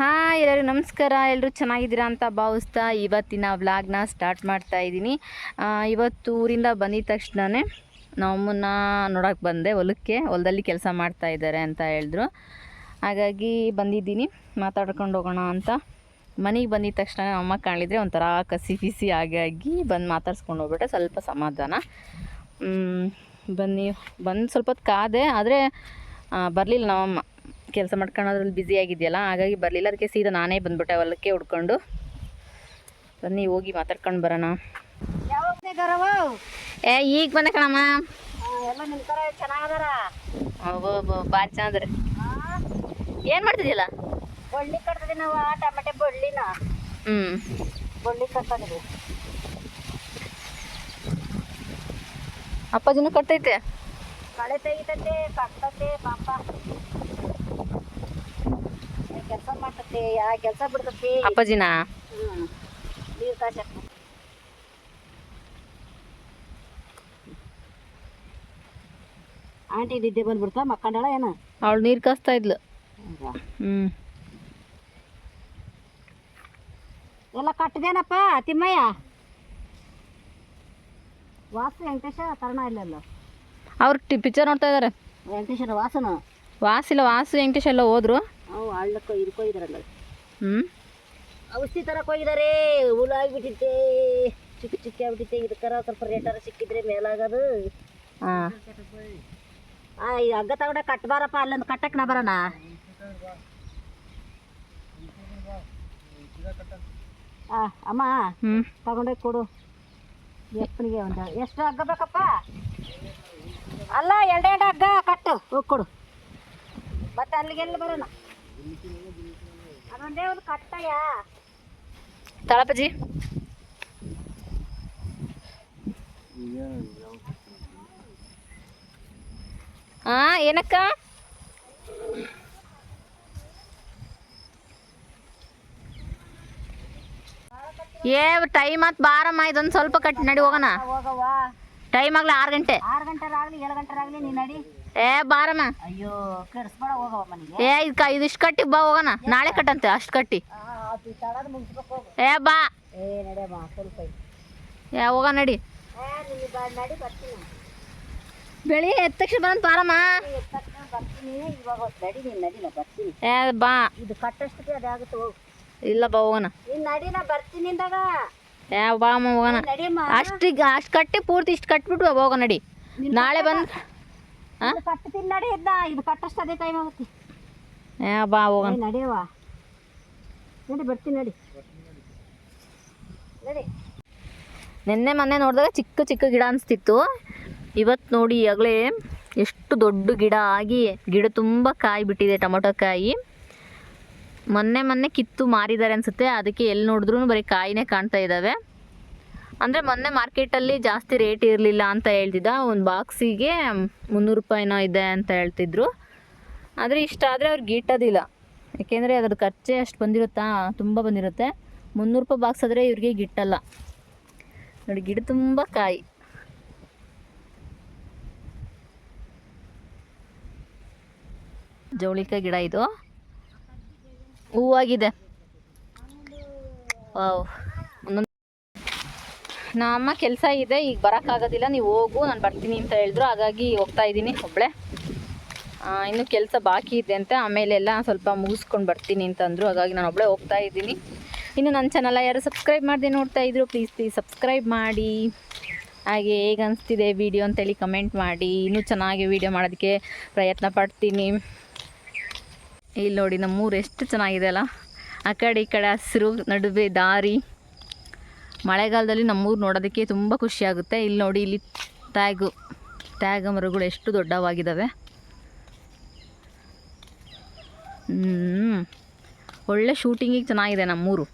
Hi ಎಲ್ಲರಿಗೂ ನಮಸ್ಕಾರ. ಎಲ್ಲರೂ ಚೆನ್ನಾಗಿದ್ದೀರಾ ಅಂತ ಭಾವಿಸ್ತಾ ಇವತ್ತಿನ ವ್ಲಾಗ್ನ ಸ್ಟಾರ್ಟ್ ಮಾಡ್ತಾ ಇದ್ದೀನಿ. ಇವತ್ತು ಊರಿಂದ ಬಂದಿದ ತಕ್ಷಣವೇ ನಮ್ಮನ್ನ ನೋಡೋಕೆ ಬಂದೆ, ಹೊಲಕ್ಕೆ, ಹೊಲದಲ್ಲಿ ಕೆಲಸ ಮಾಡ್ತಾ ಇದ್ದಾರೆ ಅಂತ ಹೇಳಿದ್ರು. ಹಾಗಾಗಿ ಬಂದಿದ್ದೀನಿ, ಮಾತಾಡ್ಕೊಂಡು ಹೋಗೋಣ ಅಂತ. ಮನೆಗೆ ಬಂದಿದ ತಕ್ಷಣ ಅಮ್ಮ ಕಾಣಿದ್ರೆ ಒಂಥರ ಕಸಿ ಆಗಾಗಿ ಬಂದು ಮಾತಾಡ್ಸ್ಕೊಂಡು ಹೋಗ್ಬಿಟ್ರೆ ಸ್ವಲ್ಪ ಸಮಾಧಾನ. ಬನ್ನಿ. ಬಂದು ಸ್ವಲ್ಪ ಕಾದೆ, ಆದರೆ ಬರಲಿಲ್ಲ ನಮ್ಮಮ್ಮ ಕೆಲಸ ಮಾಡ್ಕೊಳ್ಳೋದ್ರಲ್ಲಿ ಬ್ಯುಸಿ ಆಗಿದೆಯಲ್ಲ ಹಾಗಾಗಿ ಬರಲಿಲ್ಲ. ಅದಕ್ಕೆ ಸೀದಾ ನಾನೇ ಬಂದ್ಬಿಟ್ಟೆ ಹೊಲಕ್ಕೆ ಹುಡ್ಕೊಂಡು. ಬನ್ನಿ ಹೋಗಿ ಮಾತಾಡ್ಕೊಂಡು ಬರೋಣ. ಏ ಈಗ ಬಂದೆ ಕಣಮ್ಮ. ಭಾಳ ಚೆನ್ನಾದ್ರೆ. ಏನು ಮಾಡ್ತಿದ್ಯಲ್ಲ? ಬಳ್ಳಿ ಕಟ್ತದೆ ನಾವು ಟಮಟೆ ಬಳ್ಳಿನ. ಹ್ಞೂ ಬಳ್ಳಿ ಕಟ್ತದಿವಿ ಅಪ್ಪಾಜಿನೂ ಕಟ್ತೈತೆ? ಕಳೆ ತೆಗಿತೈತೆ ಕಟ್ತೈತೆ ಪಾಪ. ಆ ಕೆಲಸ ಬಿಡ್ತತಿ. ಅಪ್ಪಾಜಿನ? ನೀರು ಆಂಟಿ ನಿದ್ದೆ ಬಂದ್ಬಿಡ್ತಾ ಮಕ್ಕಂಡಳ ಏನ? ಅವಳು ನೀರು ಕಾಸ್ತಾ ಇದ್ಲು. ಹ್ಞೂ ಎಲ್ಲ ಕಟ್ಟದೇನಪ್ಪ ತಿಮ್ಮಯ್ಯ? ವಾಸು ವೆಂಕಟೇಶ ತರಣ ಇಲ್ಲಲ್ಲ? ಅವ್ರು ಟಿ ಪಿಕ್ಚರ್ ನೋಡ್ತಾ ಇದ್ದಾರೆ ವೆಂಕಟೇಶನ ವಾಸನ? ವಾಸಿಲ್ಲ ವಾಸು ವೆಂಕಟೇಶ್ ಎಲ್ಲ ಹೋದ್ರು. ಅವು ಹಳ್ಳಕ್ಕೆ ಇದಕ್ಕೆ ಹೋಗಿದಾರಲ್ಲ ಹ್ಞೂ ಔಷಧಿ ತರಕ್ಕೆ ಹೋಗಿದ್ದಾರೆ ಹುಳು ಆಗಿಬಿಟ್ಟಿತ್ತೆ ಚಿಕ್ಕ ಚಿಕ್ಕ ಆಗ್ಬಿಟ್ಟಿದ್ದೆ ಇದಕ್ಕಾರ ಸ್ವಲ್ಪ ರೇಟಾರ ಸಿಕ್ಕಿದ್ರೆ ಮೇಲಾಗದು. ಹಾಂ. ಈ ಹಗ್ಗ ತಗೊಂಡ ಕಟ್ಬಾರಪ್ಪ ಅಲ್ಲೊಂದು ಕಟ್ಟಕ್ಕೆ ನಾ ಬರೋಣ. ಅಮ್ಮ ಹ್ಞೂ ತಗೊಂಡೋಗಿ ಕೊಡು. ಎಪ್ಪನಿಗೆ ಒಂದು ಎಷ್ಟು ಹಗ್ಗ ಬೇಕಪ್ಪ? ಅಲ್ಲ ಎರಡೆರಡು ಹಗ್ಗ ಕಟ್ಟು. ಹೋಗಿ ಕೊಡು. ಮತ್ತೆ ಅಲ್ಲಿಗೆಲ್ಲ ಬರೋಣ? ಅದೊಂದೇ ಒಂದು ಕಟ್ಟಯ್ಯ ತಳಪಜಿ ಹಾ ಏನಕ್ಕ ಏ ಟೈಮ್ ಆತ್ ಬಾರಮ್ಮ ಇದೊಂದು ಸ್ವಲ್ಪ ಕಟ್ಟಿ ನಡಿ ಹೋಗೋಣ ಹೋಗವ್ವ ಟೈಮ್ ಆಗ್ಲಿ ಆರು ಗಂಟೆ ಆರು ಗಂಟೆರಾಗಲಿ ಏಳು ಗಂಟೆರಾಗಲಿ ನೀನು ನಡಿ ಏ ಬಾರಮ್ಮ ಅಯ್ಯೋ ಕೆಡಿಸ್ಬೇಡ ಹೋಗವ ಮನೆಗೆ. ಏ ಇದು ಕ ಇದಿಷ್ಟು ಕಟ್ಟಿ ಬಾ ಹೋಗೋಣ ನಾಳೆ ಕಟ್ಟಂತೆ ಅಷ್ಟು ಕಟ್ಟಿ. ಅದು ತಡದ ಮುಗಿಸ್ಬೇಕು ಹೋಗು. ಏ ಬಾ. ಏ ನಡೆಯಮ್ಮ ಸ್ವಲ್ಪ ಏ ಹೋಗ ನಡಿ. ಏ ನಿನ್ನ ಬಾ ನಡಿ ಬರ್ತೀನಿ. ಬೆಳಿಗ್ಗೆ ಎದ್ದ ತಕ್ಷಣ ಬಂದು ಬಾರಮ್ಮ ಎದ್ದ ತಕ್ಷಣ ಬರ್ತೀನಿ. ಇವಾಗ ಹೊತ್ತು ನಡಿ ನೀನು ನಡಿ ನಾ ಬರ್ತೀನಿ. ಏ ಬಾ. ಇದು ಕಟ್ಟಷ್ಟಕ್ಕೆ ಅದಾಗುತ್ತೆ ಹೋಗು. ಇಲ್ಲ ಬಾ ಹೋಗೋಣ ನೀನು ನಡಿ ನಾ ಬರ್ತೀನಿ ಏ ಬಾ ಅಮ್ಮ ಹೋಗೋಣ ನಡಿಯಮ್ಮ ಅಷ್ಟಿಗೆ ಅಷ್ಟು ಕಟ್ಟಿ ಪೂರ್ತಿ ಇಷ್ಟು ಕಟ್ಬಿಟ್ಟು ಹೋಗೋಣ ನಡಿ. ನಾಳೆ ಬಂದು ಹಾಂ ಇದು ಕಟ್ತೀನಿ ನಡಿ ಇದು ಕಟ್ಟಷ್ಟು ಅದೇ ಟೈಮ್ ಆಗುತ್ತೆ. ಏ ಬಾ ಹೋಗೋಣ. ಏ ನಡೆಯವ ನಡಿ ಬರ್ತೀನಿ ನಡಿ. ನಡಿ. ನಿನ್ನೆ ಮೊನ್ನೆ ನೋಡಿದಾಗ ಚಿಕ್ಕ ಚಿಕ್ಕ ಗಿಡ ಅನಿಸ್ತಿತ್ತು. ಇವತ್ತು ನೋಡಿ ಈಗಲೇ ಎಷ್ಟು ದೊಡ್ಡ ಗಿಡ ಆಗಿ ಗಿಡ ತುಂಬ ಕಾಯಿ ಬಿಟ್ಟಿದೆ ಟೊಮೊಟೊ ಕಾಯಿ. ಮೊನ್ನೆ ಮೊನ್ನೆ ಕಿತ್ತು ಮಾರಿದ್ದಾರೆ ಅನಿಸುತ್ತೆ. ಅದಕ್ಕೆ ಎಲ್ಲಿ ನೋಡಿದ್ರೂ ಬರೀ ಕಾಯಿನೇ ಕಾಣ್ತಾ ಇದ್ದಾವೆ ಅಂದರೆ ಮೊನ್ನೆ ಮಾರ್ಕೆಟಲ್ಲಿ ಜಾಸ್ತಿ ರೇಟ್ ಇರಲಿಲ್ಲ ಅಂತ ಹೇಳ್ತಿದ್ದ. ಒಂದು ಬಾಕ್ಸಿಗೆ ಮುನ್ನೂರು ರೂಪಾಯಿನೋ ಇದೆ ಅಂತ ಹೇಳ್ತಿದ್ರು. ಆದರೆ ಇಷ್ಟ ಆದರೆ ಅವ್ರಿಗೆ ಗಿಟ್ಟೋದಿಲ್ಲ ಯಾಕೆಂದರೆ ಅದ್ರ ಖರ್ಚೆ ಅಷ್ಟು ಬಂದಿರುತ್ತಾ? ತುಂಬ ಬಂದಿರುತ್ತೆ. ಮುನ್ನೂರು ರೂಪಾಯಿ ಬಾಕ್ಸ್ ಆದರೆ ಇವ್ರಿಗೆ ಗಿಟ್ಟಲ್ಲ ನೋಡಿ, ಗಿಡ ತುಂಬ ಕಾಯಿ. ಜವಳಿಕ ಗಿಡ ಇದು. ಹೂವಾಗಿದೆ. ವಾವ್. ನಮ್ಮ ಕೆಲಸ ಇದೆ, ಈಗ ಬರೋಕ್ಕಾಗೋದಿಲ್ಲ ನೀವು ಹೋಗು, ನಾನು ಬರ್ತೀನಿ ಅಂತ ಹೇಳಿದ್ರು, ಹಾಗಾಗಿ ಹೋಗ್ತಾ ಇದ್ದೀನಿ ಒಬ್ಬಳೆ ಇನ್ನು ಕೆಲಸ ಬಾಕಿ ಇದೆ ಅಂತ, ಆಮೇಲೆ ಎಲ್ಲ ಸ್ವಲ್ಪ ಮುಗಿಸ್ಕೊಂಡು ಬರ್ತೀನಿ ಅಂತಂದರು, ಹಾಗಾಗಿ ನಾನು ಒಬ್ಬಳೆ ಹೋಗ್ತಾ ಇದ್ದೀನಿ ಇನ್ನು ನನ್ನ ಚಾನಲ್ ಯಾರು ಸಬ್ಸ್ಕ್ರೈಬ್ ಮಾಡದೆ ನೋಡ್ತಾ ಇದ್ರು ಪ್ಲೀಸ್ ಪ್ಲೀಸ್ ಸಬ್ಸ್ಕ್ರೈಬ್ ಮಾಡಿ. ಹಾಗೆ ಹೇಗೆ ಅನಿಸ್ತಿದೆ ವಿಡಿಯೋ ಅಂತೇಳಿ ಕಮೆಂಟ್ ಮಾಡಿ. ಇನ್ನೂ ಚೆನ್ನಾಗಿ ವೀಡಿಯೋ ಮಾಡೋದಕ್ಕೆ ಪ್ರಯತ್ನ ಪಡ್ತೀನಿ. ಇಲ್ಲಿ ನೋಡಿ, ನಮ್ಮೂರು ಎಷ್ಟು ಚೆನ್ನಾಗಿದೆ ಅಲ್ಲ? ಆ ಕಡೆ, ಈ ಕಡೆ ಹಸಿರು, ನಡುವೆ ದಾರಿ. ಮಳೆಗಾಲದಲ್ಲಿ ನಮ್ಮೂರು ನೋಡೋದಕ್ಕೆ ತುಂಬ ಖುಷಿಯಾಗುತ್ತೆ ಇಲ್ಲಿ ನೋಡಿ, ಇಲ್ಲಿ ಟ್ಯಾಗು, ಟ್ಯಾಗ ಮರಗಳು ಎಷ್ಟು ದೊಡ್ಡವಾಗಿದ್ದಾವೆ ಒಳ್ಳೆ ಶೂಟಿಂಗಿಗೆ ಚೆನ್ನಾಗಿದೆ ನಮ್ಮೂರು.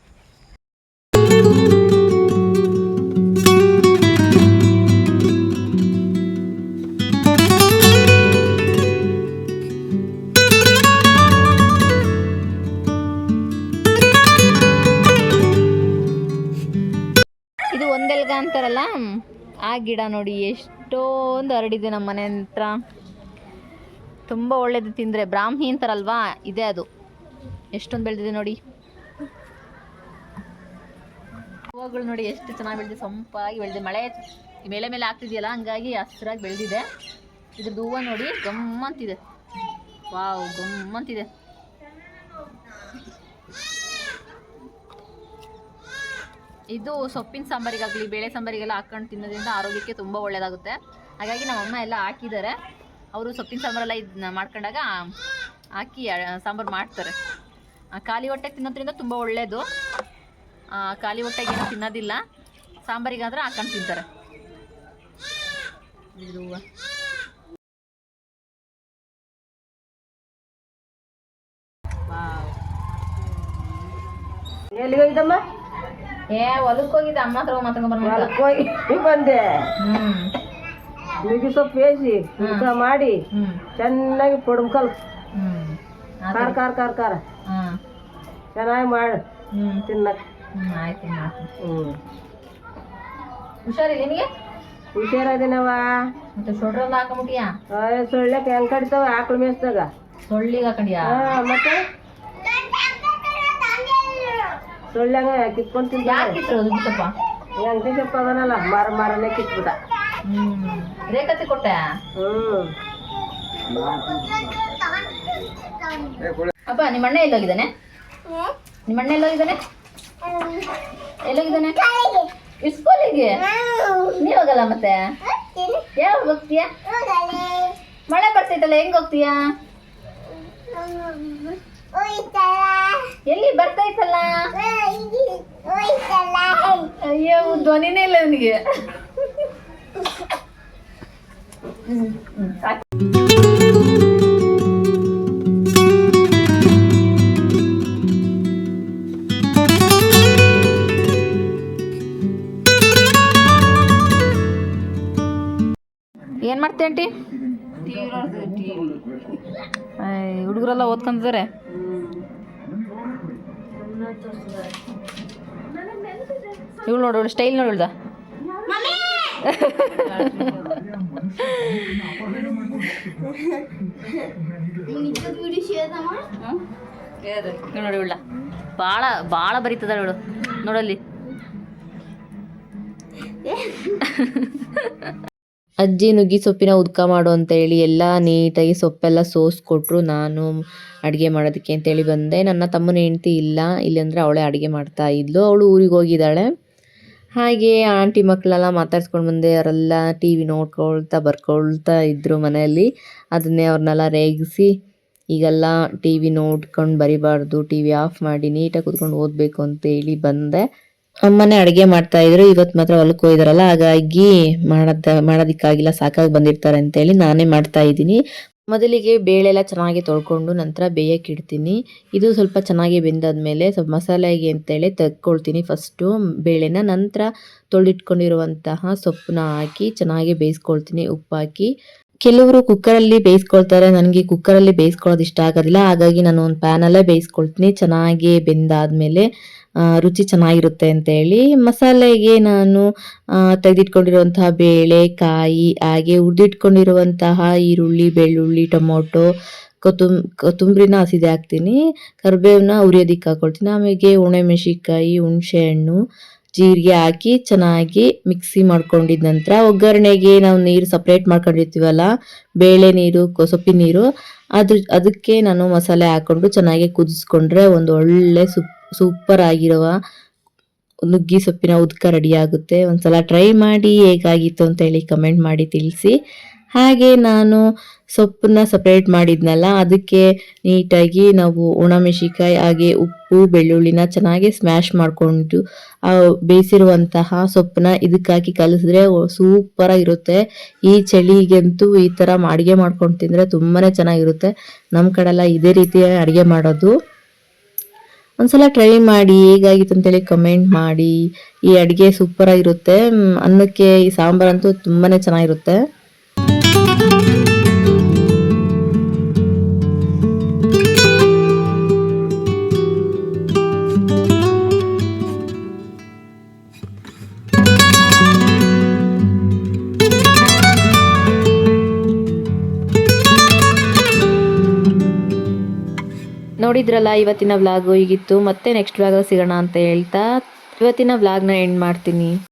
ಆ ಗಿಡ ನೋಡಿ ಎಷ್ಟೊಂದು ಹರಡಿದೆ ನಮ್ಮ ಮನೆ ಹತ್ರ. ತುಂಬ ಒಳ್ಳೇದು ತಿಂದರೆ. ಬ್ರಾಹ್ಮಿ ಅಂತಾರಲ್ವಾ? ಇದೆ ಅದು. ಎಷ್ಟೊಂದು ಬೆಳೆದಿದೆ ನೋಡಿ. ಹೂವುಗಳು ನೋಡಿ ಎಷ್ಟು ಚೆನ್ನಾಗಿ ಬೆಳೆದಿದೆ. ಸೊಂಪಾಗಿ ಬೆಳೆದಿದೆ. ಮಳೆ ಮೇಲೆ ಮೇಲೆ ಆಗ್ತಿದೆಯಲ್ಲ, ಹಂಗಾಗಿ ಹಸಿರಾಗಿ ಬೆಳೆದಿದೆ. ಇದ್ರದ್ದು ಹೂವು ನೋಡಿ ಗಮ್ಮಂತಿದೆ ವಾವ್ ಗಮ್ಮಂತಿದೆ ಇದು ಸೊಪ್ಪಿನ ಸಾಂಬಾರಿಗಾಗಲಿ, ಬೇಳೆ ಸಾಂಬಾರಿಗೆಲ್ಲ ಹಾಕೊಂಡು ತಿನ್ನೋದ್ರಿಂದ ಆರೋಗ್ಯಕ್ಕೆ ತುಂಬ ಒಳ್ಳೆಯದಾಗುತ್ತೆ ಹಾಗಾಗಿ ನಮ್ಮಮ್ಮ ಎಲ್ಲ ಹಾಕಿದ್ದಾರೆ. ಅವರು ಸೊಪ್ಪಿನ ಸಾಂಬಾರೆಲ್ಲ ಇದನ್ನ ಮಾಡ್ಕೊಂಡಾಗ ಹಾಕಿ ಸಾಂಬಾರು ಮಾಡ್ತಾರೆ. ಖಾಲಿ ಹೊಟ್ಟೆಗೆ ತಿನ್ನೋದ್ರಿಂದ ತುಂಬ ಒಳ್ಳೆಯದು ಖಾಲಿ ಹೊಟ್ಟೆಗೆ ಏನು ತಿನ್ನೋದಿಲ್ಲ. ಸಾಂಬಾರಿಗಾದ್ರೆ ಹಾಕೊಂಡು ತಿಂತಾರೆ. ಇದು ಹೂವ. ಏ ಹೊಲಕ್ಕೆ ಹೋಗಿದ್ದೆ ಅಮ್ಮ ಹತ್ರ ಮಾತಾಡ್ಕೊಂಡ್ ಹೊಲಕ್ಕೆ ಹೋಗಿ ಬಂದೆ. ನುಗ್ಗಿ ಸೊಪ್ಪು ಬೇಯಿಸಿ ಊಟ ಮಾಡಿ ಚೆನ್ನಾಗಿ ಪೊಡ್ಮಕಲ್ ಖಾರ ಖಾರ ಖಾರ ಖಾರ. ಚೆನ್ನಾಗಿ ಮಾಡಿ. ತಿನ್ನಕ್ಕೆ ಆಯ್ತು ಹ್ಞೂ ಹುಷಾರಿಲ್ಲ ನಿನಗೆ? ಹುಷಾರದಿನವ ಮತ್ತೆ ಸೊಡ್ರೆಲ್ಲ ಹಾಕೊಂಬಿಟ್ಟಿಯಾ ಸೊಳ್ಳೆಕ್ ಹೆಂಗ್ ಕಡಿತಾವ? ಆಕಳು ಮೇಸ್ದಾಗ ಸೊಳ್ಳಿಗೆ ಹಾಕೊಂಡಿಯಾ? ಮತ್ತೆ? ಸೊಳ್ಳೆಂಗ ಕಿತ್ಕೊಂಡ್ ಕಿತ್ತರು ದುಡ್ಡಪ್ಪ ಹೆಂಗ್ ಸೊಪ್ಪ ಅದನಲ್ಲ ಮರ ಮರನೇ ಕಿತ್ಬಿಟ್ಟ. ಹ್ಮ್. ರೇಖತೆ ಕೊಟ್ಟೆ? ಹ್ಮ್. ಅಪ್ಪ ನಿಮ್ಮ ಅಣ್ಣ ಎಲ್ಲೋಗಿದ್ದಾನೆ? ನಿಮ್ಮ ಅಣ್ಣ ಎಲ್ಲೋಗಿದ್ದಾನೆ? ಎಲ್ಲೋಗಿದ್ದಾನೆ? ಸ್ಕೂಲಿಗೆ? ನೀವ್ ಹೋಗಲ್ಲ ಮತ್ತೆ? ಯಾವಾಗ ಹೋಗ್ತೀಯಾ? ಮಳೆ ಬರ್ತೈತಲ್ಲ ಹೆಂಗ್ ಹೋಗ್ತೀಯಾ? ಎಲ್ಲಿ ಬರ್ತೈತಲ್ಲ ಅಯ್ಯೋ ಧ್ವನಿನೇ ಇಲ್ಲ ಅವನಿಗೆ ಏನ್ ಮಾಡ್ತೇಂಟಿ ಹುಡುಗರೆಲ್ಲ ಓದ್ಕೊಂತಿದ್ದಾರೆ ಇವಳು ನೋಡು ಸ್ಟೈಲ್ ನೋಡಿಳ್ದ ನೋಡಿ ಇವಳ ಭಾಳ ಭಾಳ ಬರೀತದ ಇವಳು. ನೋಡಲ್ಲಿ. ಅಜ್ಜಿ ನುಗ್ಗಿ ಸೊಪ್ಪಿನ ಉದ್ಕ ಮಾಡು ಅಂತ ಹೇಳಿ ಎಲ್ಲ ನೀಟಾಗಿ ಸೊಪ್ಪೆಲ್ಲ ಸೋಸ್ಕೊಟ್ರು ನಾನು ಅಡುಗೆ ಮಾಡೋದಕ್ಕೆ ಅಂತೇಳಿ ಬಂದೆ. ನನ್ನ ತಮ್ಮನ ಹೆಂಡತಿ ಇಲ್ಲ. ಇಲ್ಲಂದರೆ ಅವಳೇ ಅಡುಗೆ ಮಾಡ್ತಾ ಇದ್ಲು. ಅವಳು ಊರಿಗೆ ಹೋಗಿದ್ದಾಳೆ. ಹಾಗೆ ಆಂಟಿ ಮಕ್ಕಳೆಲ್ಲ ಮಾತಾಡ್ಸ್ಕೊಂಡು ಬಂದೆ. ಅವರೆಲ್ಲ ಟಿ ವಿ ನೋಡ್ಕೊಳ್ತಾ ಬರ್ಕೊಳ್ತಾ ಇದ್ದರು ಮನೆಯಲ್ಲಿ. ಅದನ್ನೇ ಅವ್ರನ್ನೆಲ್ಲ ರೇಗಿಸಿ ಈಗೆಲ್ಲ ಟಿ ವಿ ನೋಡ್ಕೊಂಡು ಬರಿಬಾರ್ದು. ಟಿ ವಿ ಆಫ್ ಮಾಡಿ ನೀಟಾಗಿ ಕೂತ್ಕೊಂಡು ಓದಬೇಕು ಅಂತೇಳಿ ಬಂದೆ. ಅಮ್ಮನೇ ಅಡುಗೆ ಮಾಡ್ತಾ ಇದ್ರು ಇವತ್ತು ಮಾತ್ರ ಹೊಲಕ್ಕೆ ಹೋಗಿದಾರಲ್ಲ, ಹಾಗಾಗಿ ಮಾಡದ ಮಾಡೋದಕ್ಕಾಗಿಲ್ಲ, ಸಾಕಾಗಿ ಬಂದಿರ್ತಾರೆ ಅಂತೇಳಿ ನಾನೇ ಮಾಡ್ತಾ ಇದ್ದೀನಿ. ಮೊದಲಿಗೆ ಬೇಳೆ ಎಲ್ಲ ಚೆನ್ನಾಗಿ ತೊಳ್ಕೊಂಡು ನಂತರ ಬೇಯಕ್ಕೆ ಇಡ್ತೀನಿ. ಇದು ಸ್ವಲ್ಪ ಚೆನ್ನಾಗಿ ಬೆಂದಾದ್ಮೇಲೆ ಸ್ವಲ್ಪ ಮಸಾಲೆಗೆ ಅಂತೇಳಿ ತೆಗ್ಕೊಳ್ತೀನಿ ಫಸ್ಟು. ಬೇಳೆನ ನಂತರ ತೊಳೆದಿಟ್ಕೊಂಡಿರುವಂತಹ ಸೊಪ್ಪನ್ನ ಹಾಕಿ ಚೆನ್ನಾಗಿ ಬೇಯಿಸ್ಕೊಳ್ತೀನಿ ಉಪ್ಪು ಹಾಕಿ ಕೆಲವರು ಕುಕ್ಕರಲ್ಲಿ ಬೇಯಿಸ್ಕೊಳ್ತಾರೆ, ನನಗೆ ಕುಕ್ಕರಲ್ಲಿ ಬೇಯಿಸ್ಕೊಳ್ಳೋದು ಇಷ್ಟ ಆಗೋದಿಲ್ಲ. ಹಾಗಾಗಿ ನಾನು ಒಂದು ಪ್ಯಾನಲ್ಲೇ ಬೇಯಿಸ್ಕೊಳ್ತೀನಿ. ಚೆನ್ನಾಗಿ ಬೆಂದಾದ್ಮೇಲೆ ರುಚಿ ಚೆನ್ನಾಗಿರುತ್ತೆ ಅಂತ ಹೇಳಿ ಮಸಾಲೆಗೆ ನಾನು ತೆಗೆದಿಟ್ಕೊಂಡಿರುವಂತಹ ಬೇಳೆ, ಕಾಯಿ, ಹಾಗೆ ಹುರಿದಿಟ್ಕೊಂಡಿರುವಂತಹ ಈರುಳ್ಳಿ, ಬೆಳ್ಳುಳ್ಳಿ, ಟೊಮೊಟೊ ಕೊತ್ತಂಬ ಕೊತ್ತಂಬರಿನ ಹಸಿದೆ ಹಾಕ್ತೀನಿ ಕರಿಬೇವನ್ನ ಉರಿಯೋದಿಕ್ಕೆ ಹಾಕೊಳ್ತೀನಿ ಆಮೇಲೆ ಒಣಮೆಣಸಿನ್ಕಾಯಿ, ಹುಣಸೆಹಣ್ಣು ಜೀರಿಗೆ ಹಾಕಿ ಚೆನ್ನಾಗಿ ಮಿಕ್ಸಿ ಮಾಡ್ಕೊಂಡಿದ ನಂತರ ಒಗ್ಗರಣೆಗೆ ನಾವು ನೀರು ಸಪ್ರೇಟ್ ಮಾಡ್ಕೊಂಡಿರ್ತೀವಲ್ಲ, ಬೇಳೆ ನೀರು ಕೊ- ಸೊಪ್ಪಿನ ನೀರು, ಅದ್ರ, ಅದಕ್ಕೆ ನಾನು ಮಸಾಲೆ ಹಾಕ್ಕೊಂಡು ಚೆನ್ನಾಗಿ ಕುದಿಸ್ಕೊಂಡ್ರೆ ಒಂದು ಒಳ್ಳೆ ಸುಪ್, ಸೂಪರ್ ಆಗಿರುವ ನುಗ್ಗಿ ಸೊಪ್ಪಿನ ಉದ್ಕ ರೆಡಿ ಆಗುತ್ತೆ. ಒಂದ್ಸಲ ಟ್ರೈ ಮಾಡಿ ಹೇಗಾಗಿತ್ತು ಅಂತ ಹೇಳಿ ಕಮೆಂಟ್ ಮಾಡಿ ತಿಳಿಸಿ. ಹಾಗೆ ನಾನು ಸೊಪ್ಪನ್ನ ಸಪ್ರೇಟ್ ಮಾಡಿದ್ನಲ್ಲ, ಅದಕ್ಕೆ ನೀಟಾಗಿ ನಾವು ಒಣಮೆಣಸಿಕಾಯಿ ಹಾಗೆ ಉಪ್ಪು, ಬೆಳ್ಳುಳ್ಳಿನ ಚೆನ್ನಾಗಿ ಸ್ಮ್ಯಾಶ್ ಮಾಡಿಕೊಂಡು, ಆ ಬೇಯಿಸಿರುವಂತಹ ಸೊಪ್ಪನ್ನ ಇದಕ್ಕಾಕಿ ಕಲಿಸಿದ್ರೆ ಸೂಪರ್ ಸೂಪರಾಗಿರುತ್ತೆ ಈ ಚಳಿಗಂತೂ ಈ ಥರ ಅಡುಗೆ ಮಾಡ್ಕೊಂಡು ತಿಂದರೆ ತುಂಬಾ ಚೆನ್ನಾಗಿರುತ್ತೆ. ನಮ್ಮ ಕಡೆಲ್ಲ ಇದೇ ರೀತಿ ಅಡುಗೆ ಮಾಡೋದು. ಒಂದ್ಸಲ ಟ್ರೈ ಮಾಡಿ ಹೇಗಾಗಿತ್ತು ಅಂತೇಳಿ ಕಮೆಂಟ್ ಮಾಡಿ. ಈ ಅಡುಗೆ ಸೂಪರಾಗಿರುತ್ತೆ ಆಗಿರುತ್ತೆ. ಅನ್ನಕ್ಕೆ ಈ ಸಾಂಬಾರಂತೂ ತುಂಬಾ ಚೆನ್ನಾಗಿರುತ್ತೆ. ನೋಡಿದ್ರಲ್ಲ ಇವತ್ತಿನ ವ್ಲಾಗು ಹೀಗಿತ್ತು. ಮತ್ತೆ ನೆಕ್ಸ್ಟ್ ವ್ಲಾಗಲ್ಲಿ ಸಿಗೋಣ ಅಂತ ಹೇಳ್ತಾ ಇವತ್ತಿನ ವ್ಲಾಗ್ನ ಎಂಡ್ ಮಾಡ್ತೀನಿ.